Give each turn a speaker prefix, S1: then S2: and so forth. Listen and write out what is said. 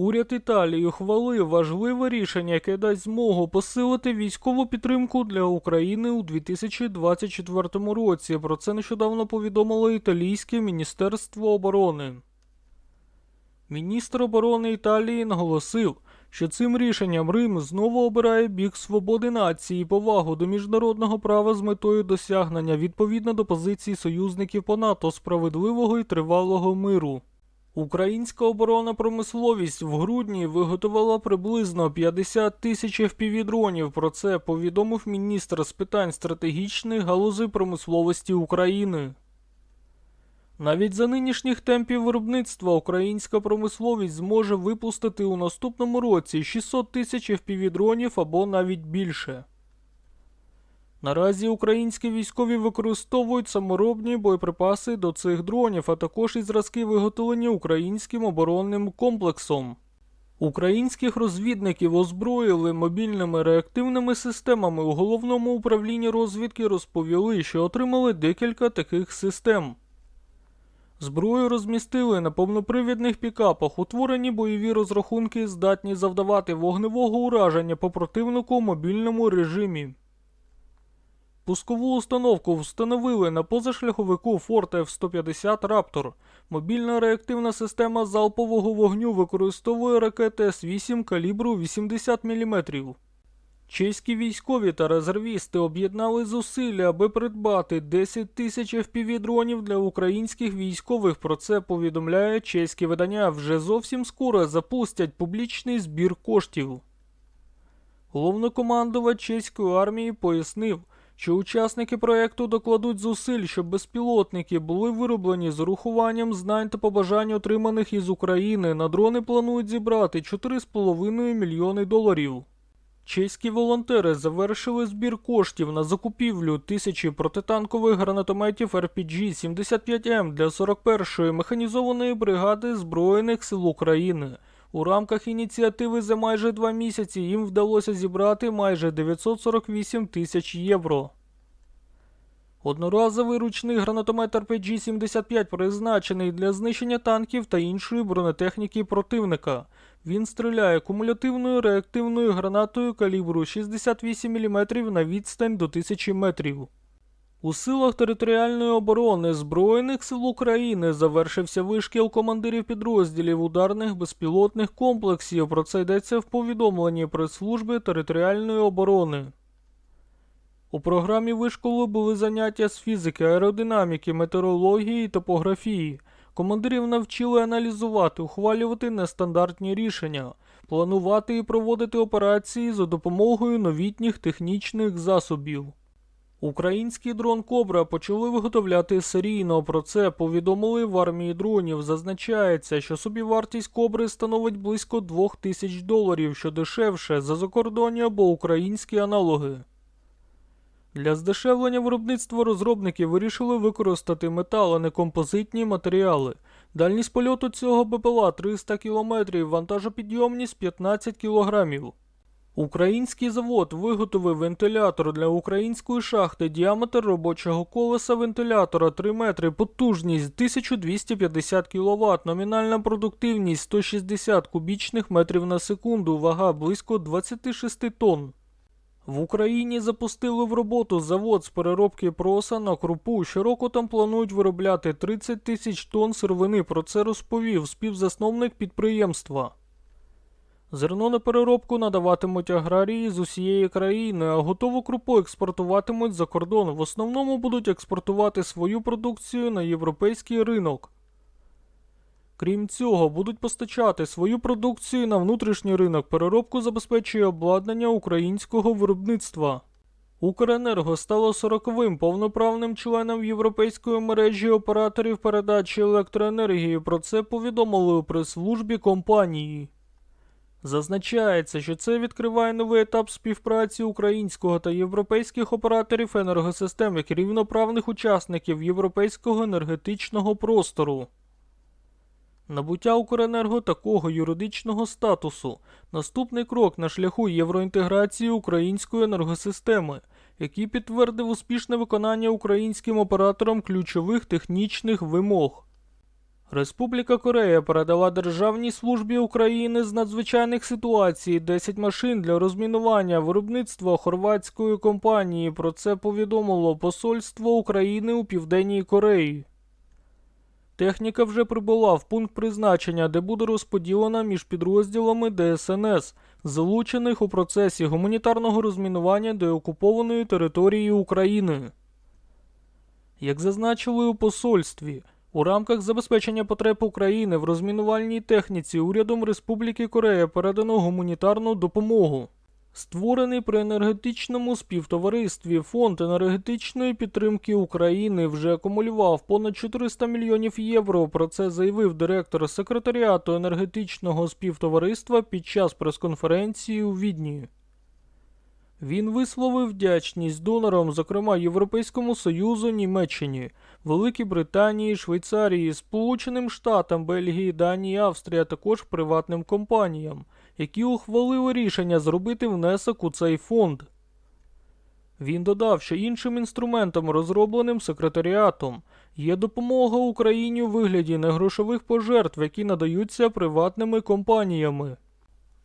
S1: Уряд Італії ухвалив важливе рішення, яке дасть змогу посилити військову підтримку для України у 2024 році. Про це нещодавно повідомило Італійське Міністерство оборони. Міністр оборони Італії наголосив, що цим рішенням Рим знову обирає бік свободи нації і повагу до міжнародного права з метою досягнення відповідно до позицій союзників по НАТО справедливого і тривалого миру. Українська оборонна промисловість в грудні виготовила приблизно 50 тисяч FPV-дронів. Про це повідомив міністр з питань стратегічних галузей промисловості України. Навіть за нинішніх темпів виробництва українська промисловість зможе випустити у наступному році 600 тисяч FPV-дронів або навіть більше. Наразі українські військові використовують саморобні боєприпаси до цих дронів, а також і зразки виготовлені українським оборонним комплексом. Українських розвідників озброїли мобільними реактивними системами. У головному управлінні розвідки розповіли, що отримали декілька таких систем. Зброю розмістили на повнопривідних пікапах. Утворені бойові розрахунки здатні завдавати вогневого ураження по противнику у мобільному режимі. Пускову установку встановили на позашляховику Ford F-150 Raptor. Мобільна реактивна система залпового вогню використовує ракети С-8 калібру 80 мм. Чеські військові та резервісти об'єднали зусилля, аби придбати 10 тисяч FPV-дронів для українських військових. Про це повідомляє чеське видання. Вже зовсім скоро запустять публічний збір коштів. Головнокомандувач чеської армії пояснив, що учасники проекту докладуть зусиль, щоб безпілотники були вироблені з урахуванням знань та побажань, отриманих із України. На дрони планують зібрати 4,5 мільйони доларів. Чеські волонтери завершили збір коштів на закупівлю тисячі протитанкових гранатометів RPG-75М для 41-ї механізованої бригади Збройних сил України. У рамках ініціативи за майже два місяці їм вдалося зібрати майже 948 тисяч євро. Одноразовий ручний гранатомет RPG-75 призначений для знищення танків та іншої бронетехніки противника. Він стріляє кумулятивною реактивною гранатою калібру 68 мм на відстань до 1000 метрів. У силах територіальної оборони Збройних сил України завершився вишкіл командирів підрозділів ударних безпілотних комплексів. Про це йдеться в повідомленні прес-служби територіальної оборони. У програмі вишколу були заняття з фізики, аеродинаміки, метеорології і топографії. Командирів навчили аналізувати, ухвалювати нестандартні рішення, планувати і проводити операції за допомогою новітніх технічних засобів. Український дрон Кобра почали виготовляти серійно. Про це повідомили в армії дронів. Зазначається, що собівартість кобри становить близько 2000 доларів, що дешевше за закордонні або українські аналоги. Для здешевлення виробництва розробники вирішили використати метал, а не композитні матеріали. Дальність польоту цього БПЛА 300 км, вантажопідйомність 15 кг. Український завод виготовив вентилятор для української шахти. Діаметр робочого колеса вентилятора 3 метри, потужність 1250 кВт, номінальна продуктивність 160 кубічних метрів на секунду, вага близько 26 тонн. В Україні запустили в роботу завод з переробки проса на крупу. Щороку там планують виробляти 30 тисяч тонн сировини. Про це розповів співзасновник підприємства. Зерно на переробку надаватимуть аграрії з усієї країни, а готову крупу експортуватимуть за кордон. В основному будуть експортувати свою продукцію на європейський ринок. Крім цього, будуть постачати свою продукцію на внутрішній ринок. Переробку забезпечує обладнання українського виробництва. Укренерго стало 40-вим повноправним членом європейської мережі операторів передачі електроенергії. Про це повідомили у прес-службі компанії. Зазначається, що це відкриває новий етап співпраці українського та європейських операторів енергосистем як рівноправних учасників європейського енергетичного простору. Набуття Укренерго такого юридичного статусу наступний крок на шляху євроінтеграції української енергосистеми, який підтвердив успішне виконання українським оператором ключових технічних вимог. Республіка Корея передала Державній службі України з надзвичайних ситуацій 10 машин для розмінування виробництва хорватської компанії. Про це повідомило Посольство України у Південній Кореї. Техніка вже прибула в пункт призначення, де буде розподілена між підрозділами ДСНС, залучених у процесі гуманітарного розмінування деокупованої території України. Як зазначили у посольстві, у рамках забезпечення потреб України в розмінувальній техніці урядом Республіки Корея передано гуманітарну допомогу. Створений при енергетичному співтоваристві фонд енергетичної підтримки України вже акумулював понад 400 мільйонів євро. Про це заявив директор секретаріату енергетичного співтовариства під час прес-конференції у Відні. Він висловив вдячність донорам, зокрема Європейському Союзу, Німеччині, Великій Британії, Швейцарії, Сполученим Штатам, Бельгії, Данії, Австрії, а також приватним компаніям, які ухвалили рішення зробити внесок у цей фонд. Він додав, що іншим інструментом, розробленим секретаріатом, є допомога Україні у вигляді негрошових пожертв, які надаються приватними компаніями.